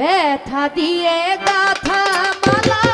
ব্যথা দিয়ে গাথা মালা